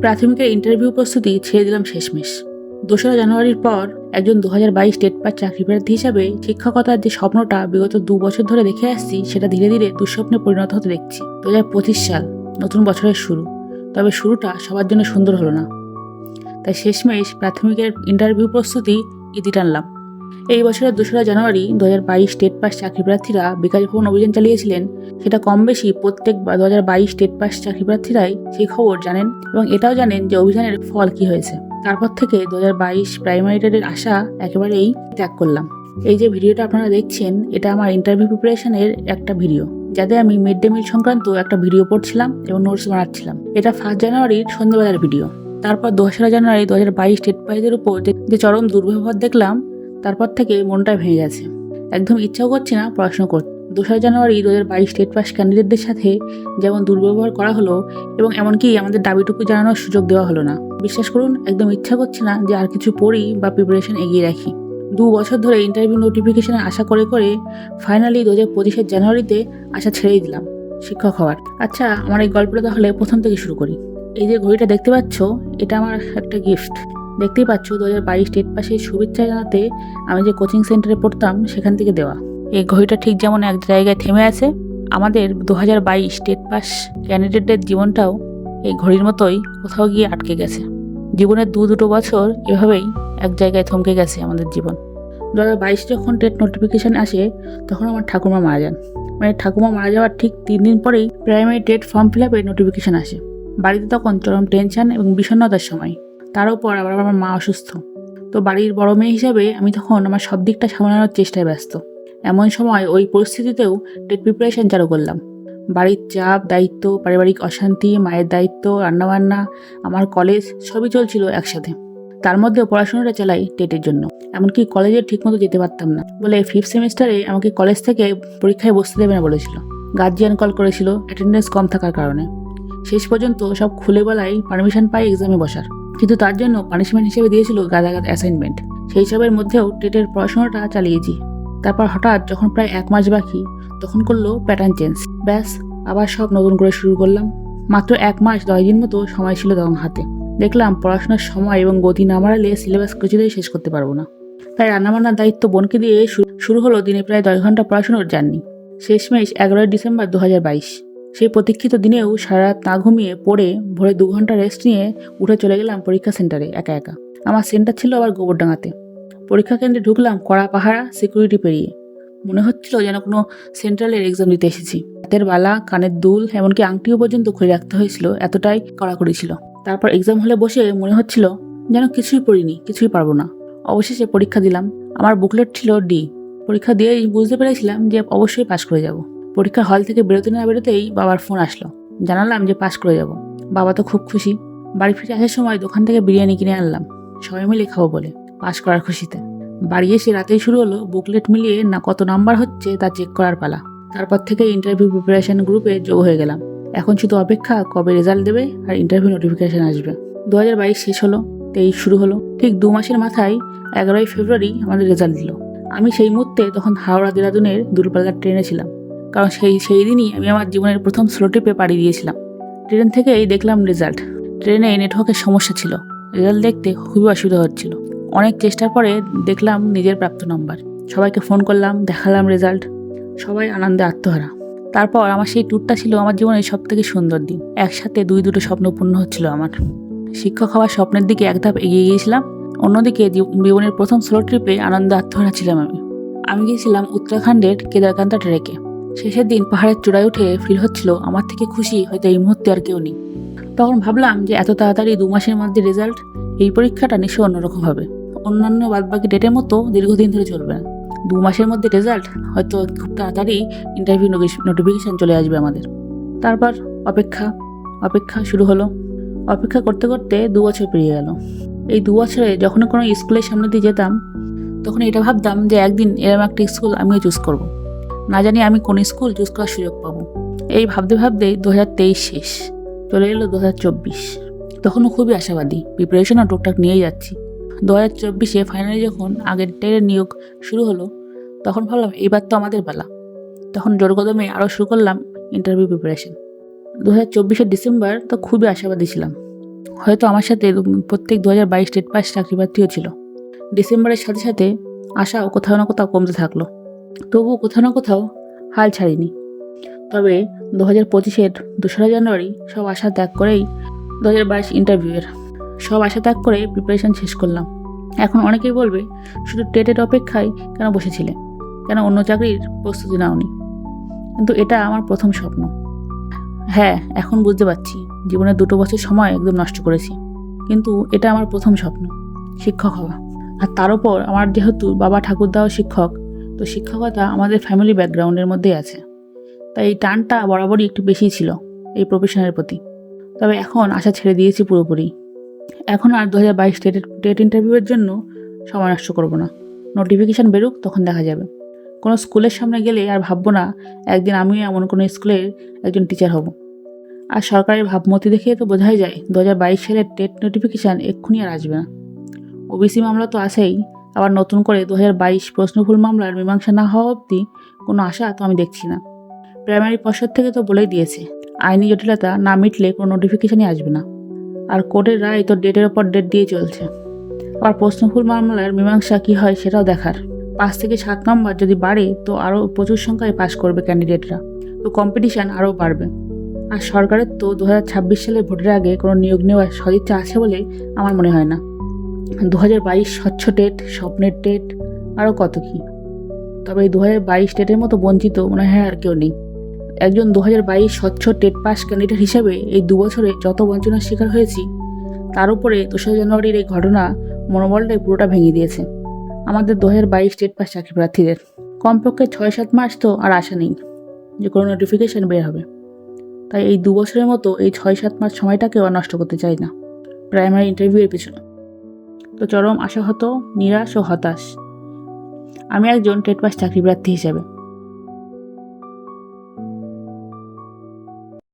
প্রাথমিকের interview প্রস্তুতি ছেড়ে দিলাম শেষমেশ। দোসরা জানুয়ারির পর একজন দু হাজার বাইশ টেট পাস চাকরি প্রার্থী হিসাবে শিক্ষকতার যে স্বপ্নটা বিগত দু বছর ধরে দেখে আসছি, সেটা ধীরে ধীরে দুঃস্বপ্নে পরিণত হতে দেখছি। দু হাজার পঁচিশ সাল, নতুন বছরের শুরু। তবে শুরুটা সবার জন্য সুন্দর হলো না। তাই শেষমেশ প্রাথমিকের ইন্টারভিউ প্রস্তুতি ইতি টানলাম। এই বছরের দোসরা জানুয়ারি দু হাজার বাইশ স্টেট পাস চাকরি প্রার্থীরা বিকাশ ভবন অভিযান চালিয়েছিলেন। সেটা কম বেশি প্রত্যেক দু হাজার বাইশ স্টেট পাস চাকরি প্রার্থীরাই সেই খবর জানেন এবং এটাও জানেন যে অভিযানের ফল কি হয়েছে। তারপর থেকে দু হাজার বাইশ প্রাইমারি টেটের আশা একেবারেই ত্যাগ করলাম। এই যে ভিডিওটা আপনারা দেখছেন, এটা আমার ইন্টারভিউ প্রিপারেশনের একটা ভিডিও। যাতে আমি মিড ডে মিল সংক্রান্ত একটা ভিডিও পড়ছিলাম এবং নোটস বানাচ্ছিলাম। এটা ফার্স্ট জানুয়ারির সন্ধ্যাবেলার ভিডিও। তারপর দোসরা জানুয়ারি দু হাজার বাইশ স্টেট পাইজের উপর যে চরম দুর্ব্যবহার দেখলাম তারপর থেকে মনটা ভেঙে গেছে। একদম ইচ্ছাও করছে না পড়াশোনা করতে দোসরা জানুয়ারি দু হাজার বাইশ স্টেট পাস ক্যান্ডিডেটদের সাথে যেমন দুর্ব্যবহার করা হলো এবং এমনকি আমাদের দাবিটুকু জানানোর সুযোগ দেওয়া হলো না। বিশ্বাস করুন, একদম ইচ্ছা করছে না যে আর কিছু পড়ি বা প্রিপারেশন এগিয়ে রাখি। দু বছর ধরে ইন্টারভিউ নোটিফিকেশনের আশা করে করে ফাইনালি দু হাজার পঁচিশের জানুয়ারিতে আশা ছেড়েই দিলাম, শিক্ষক হওয়ার। আচ্ছা আমার এই গল্পটা তাহলে প্রথম থেকে শুরু করি। এই যে ঘড়িটা দেখতে পাচ্ছ, এটা আমার একটা গিফট দেখতেই পাচ্ছ দু হাজার বাইশ স্টেট পাসের শুভেচ্ছা জানাতে আমি যে কোচিং সেন্টারে পড়তাম, সেখান থেকে দেওয়া। এই ঘড়িটা ঠিক যেমন এক জায়গায় থেমে আছে, আমাদের দু হাজার বাইশ স্টেট পাস ক্যান্ডিডেটদের জীবনটাও এই ঘড়ির মতোই কোথাও গিয়ে আটকে গেছে। জীবনের দু দুটো বছর এভাবেই এক জায়গায় থমকে গেছে আমাদের জীবন। দু হাজার বাইশ যখন টেট নোটিফিকেশান আসে, তখন আমার ঠাকুমা মারা যান। মানে ঠাকুমা মারা যাওয়ার ঠিক তিন দিন পরেই প্রাইমারি টেট ফর্ম ফিল আপের নোটিফিকেশান আসে। বাড়িতে তখন চরম টেনশন এবং বিষণ্ণতার সময়। তার উপর আবার আমার মা অসুস্থ। তো বাড়ির বড় মেয়ে হিসাবে আমি তখন আমার সব দিকটা সামলানোর চেষ্টায় ব্যস্ত। এমন সময় ওই পরিস্থিতিতেও টেট প্রিপারেশন চালু করলাম। বাড়ির চাপ, দায়িত্ব, পারিবারিক অশান্তি, মায়ের দায়িত্ব, রান্নাবান্না, আমার কলেজ সবই চলছিল একসাথে। তার মধ্যেও পড়াশোনাটা চালাই টেটের জন্য। এমনকি কলেজে ঠিকমতো যেতে পারতাম না। বলে ফিফথ সেমিস্টারে আমাকে কলেজ থেকে পরীক্ষায় বসতে দেবে না বলেছিল। গার্জিয়ান কল করেছিল অ্যাটেন্ডেন্স কম থাকার কারণে। শেষ পর্যন্ত সব খুলে বলাই পারমিশন পাই এক্সামে বসার। কিন্তু তার জন্য পানিশমেন্ট হিসেবে দিয়েছিল গাদা গাদা অ্যাসাইনমেন্ট সেই সবের মধ্যেও টেটের পড়াশোনাটা চালিয়েছি। তারপর হঠাৎ যখন প্রায় এক মাস বাকি, তখন করল প্যাটার্ন চেঞ্জ ব্যাস, আবার সব নতুন করে শুরু করলাম। মাত্র এক মাস, দশ দিন মতো সময় ছিল তখন হাতে। দেখলাম পড়াশোনার সময় এবং গতি না বাড়ালে সিলেবাস কিছুতেই শেষ করতে পারব না। তাই রান্নাবান্নার দায়িত্ব বোনকে দিয়ে শুরু হলো দিনে প্রায় দশ ঘণ্টা পড়াশোনার জার্নি। শেষমেশ এগারোই ডিসেম্বর দু হাজার বাইশ। সেই প্রতীক্ষিত দিনেও সারা না ঘুমিয়ে পড়ে ভোরে দু ঘণ্টা রেস্ট নিয়ে উঠে চলে গেলাম পরীক্ষা সেন্টারে একা একা। আমার সেন্টার ছিল আবার গোবরডাঙ্গাতে। পরীক্ষা কেন্দ্রে ঢুকলাম কড়া পাহারা সিকিউরিটি পেরিয়ে। মনে হচ্ছিল যেন কোনো সেন্ট্রালের এক্সাম দিতে এসেছি। হাতের বালা, কানের দুল, এমনকি আংটিও পর্যন্ত খুলে রাখতে হয়েছিল, এতটাই কড়াকড়ি ছিল। তারপর এক্সাম হলে বসে মনে হচ্ছিল যেন কিছুই পড়িনি, কিছুই পারব না। অবশেষে পরীক্ষা দিলাম। আমার বুকলেট ছিল ডি পরীক্ষা দিয়েই বুঝতে পেরেছিলাম যে অবশ্যই পাশ করে যাব। পরীক্ষার হল থেকে বেরোতে না বেরোতেই বাবার ফোন আসলো। জানালাম যে পাশ করে যাব। বাবা তো খুব খুশি। বাড়ি ফিরে আসার সময় দোকান থেকে বিরিয়ানি কিনে আনলাম। সবাই মিলে খাব বলে। পাশ করার খুশিতে। বাড়ি এসে রাতেই শুরু হলো বুকলেট মিলিয়ে না কত নাম্বার হচ্ছে তা চেক করার পালা। তারপর থেকে ইন্টারভিউ প্রিপারেশন গ্রুপে যোগ হয়ে গেলাম। এখন শুধু অপেক্ষা কবে রেজাল্ট দেবে আর ইন্টারভিউ নোটিফিকেশান আসবে। দু হাজার বাইশ শেষ হলো, তেইশ শুরু হলো। ঠিক দু মাসের মাথায় এগারোই ফেব্রুয়ারি আমাদের রেজাল্ট দিল। আমি সেই মুহূর্তে তখন হাওড়া, দেরাদুনের দূরপাল্লার ট্রেনে ছিলাম। কারণ সেই সেই দিনই আমি আমার জীবনের প্রথম স্লো ট্রিপে পাড়ি দিয়েছিলাম। ট্রেন থেকেই দেখলাম রেজাল্ট ট্রেনে নেটওয়ার্কের সমস্যা ছিল। রেজাল্ট দেখতে খুবই অসুবিধা হচ্ছিল। অনেক চেষ্টার পরে দেখলাম নিজের প্রাপ্ত নাম্বার সবাইকে ফোন করলাম, দেখালাম রেজাল্ট সবাই আনন্দে আত্মহারা। তারপর আমার সেই ট্যুরটা ছিল আমার জীবনের সব থেকে সুন্দর দিন। একসাথে দুই, দুটো স্বপ্ন পূর্ণ হচ্ছিল আমার। শিক্ষক হওয়ার স্বপ্নের দিকে এক ধাপ এগিয়ে গিয়েছিলাম। অন্যদিকে জীব- জীবনের প্রথম স্লো ট্রিপে আনন্দে আত্মহারা ছিলাম আমি। আমি গিয়েছিলাম উত্তরাখণ্ডের কেদারকান্তা ট্রেকে শেষের দিন পাহাড়ের চূড়ায় উঠে ফিল হচ্ছিল আমার থেকে খুশি, হয়তো এই মুহূর্তে আর কেউ নেই। তখন ভাবলাম যে এত তাড়াতাড়ি দু মাসের মধ্যে রেজাল্ট এই পরীক্ষাটা নিশ্চয় অন্যরকম হবে। অন্যান্য বাদবাকি ডেটের মতো দীর্ঘদিন ধরে চলবে না। দু মাসের মধ্যে রেজাল্ট হয়তো খুব তাড়াতাড়ি ইন্টারভিউ নোটিফিকেশান চলে আসবে আমাদের। তারপর অপেক্ষা অপেক্ষা শুরু হলো। অপেক্ষা করতে করতে দু বছর পেরিয়ে গেল। এই দু বছরে যখন কোনো স্কুলের সামনে দিয়ে যেতাম, তখন এটা ভাবতাম যে একদিন এরকম একটা স্কুল আমিও চুজ করব। না জানি আমি কোন স্কুল চুজ করার সুযোগ পাবো। এই ভাবতে ভাবতে দু শেষ, চলে এলো দু হাজার চব্বিশ। তখনও খুবই আশাবাদী প্রিপারেশনও টুকটাক নিয়েই যাচ্ছি। দু হাজার চব্বিশে ফাইনালি যখন আগের টেরের নিয়োগ শুরু হলো, তখন ভাবলাম এবার তো আমাদের বেলা। তখন জোর কদমে আরও শুরু করলাম ইন্টারভিউ প্রিপারেশন দু হাজার চব্বিশের ডিসেম্বর তো খুবই আশাবাদী ছিলাম। হয়তো আমার সাথে প্রত্যেক দু হাজার বাইশ স্টেট পাস চাকরি প্রার্থীও ছিল। ডিসেম্বরের সাথে সাথে আশাও কোথাও না কোথাও কমতে থাকল। তবুও কোথাও না কোথাও হাল ছাড়িনি। তবে দু হাজার পঁচিশের দোসরা জানুয়ারি সব আশা ত্যাগ করেই দু হাজার বাইশ ইন্টারভিউয়ের সব আশা ত্যাগ করে প্রিপারেশন শেষ করলাম। এখন অনেকেই বলবে, শুধু টেটের অপেক্ষায় কেন বসেছিলে? কেন অন্য চাকরির প্রস্তুতি নাওনি? কিন্তু এটা আমার প্রথম স্বপ্ন। হ্যাঁ এখন বুঝতে পারছি, জীবনের দুটো বছর সময় একদম নষ্ট করেছি। কিন্তু এটা আমার প্রথম স্বপ্ন, শিক্ষক হওয়া। আর তার উপর আমার যেহেতু বাবা ঠাকুরদাও শিক্ষক তো শিক্ষকতা আমাদের ফ্যামিলি ব্যাকগ্রাউন্ডের মধ্যেই আছে। তাই এই টানটা বরাবরই একটু বেশি ছিল এই প্রফেশনের প্রতি। তবে এখন আশা ছেড়ে দিয়েছি পুরোপুরি। এখন আর দু হাজার বাইশ টেটের টেট ইন্টারভিউয়ের জন্য সময় নষ্ট করব না। নোটিফিকেশান বেরুক, তখন দেখা যাবে। কোনো স্কুলের সামনে গেলে আর ভাববো না, একদিন আমিও এমন কোনো স্কুলের একজন টিচার হব। আর সরকারের ভাবমতি দেখে তো বোঝাই যায় দু হাজার বাইশ সালের টেট নোটিফিকেশান এক্ষুনি আর আসবে না। ওবিসি মামলা তো আসেই আবার নতুন করে দু হাজার বাইশ প্রশ্নভুল মামলার মীমাংসা না হওয়া অবধি কোনো আশা তো আমি দেখছি না। প্রাইমারি পর্ষদ থেকে তো বলেই দিয়েছে, আইনি জটিলতা না মিটলে কোনো নোটিফিকেশানই আসবে না। আর কোর্টের রায় তো ডেটের ওপর ডেট দিয়ে চলছে। আবার প্রশ্নফুল মামলার মীমাংসা কী হয় সেটাও দেখার। পাঁচ থেকে সাত নম্বর যদি বাড়ে, তো আরও প্রচুর সংখ্যায় পাশ করবে ক্যান্ডিডেটরা। তো কম্পিটিশান আরও বাড়বে। আর সরকারের তো দু সালের ভোটের আগে কোনো নিয়োগ নেওয়ার সদিচ্ছা আছে বলে আমার মনে হয় না। দু হাজার বাইশ স্বচ্ছ টেট, স্বপ্নের টেট আরও কত কী? তবে এই দু হাজার বাইশ টেটের মতো বঞ্চিত মনে হয় আর কেউ নেই। একজন দু হাজার বাইশ স্বচ্ছ টেট পাস ক্যান্ডিডেট হিসেবে এই দু বছরে যত বঞ্চনার শিকার হয়েছি, তার উপরে দোসরা জানুয়ারির এই ঘটনা মনোবলটাই পুরোটা ভেঙে দিয়েছে। আমাদের দু হাজার বাইশ স্টেট পাস চাকরি প্রার্থীদের। কমপক্ষে ছয় সাত মাস তো আর আশা নেই যে কোনো নোটিফিকেশান বের হবে। তাই এই দু বছরের মতো এই ছয় সাত মাস সময়টাকেও নষ্ট করতে চাই না। প্রাইমারি ইন্টারভিউয়ের পিছনে। তো চরম আশাহত নিরাশ ও হতাশ। আমি একজন টেট পাস চাকরিপ্রার্থী হিসেবে।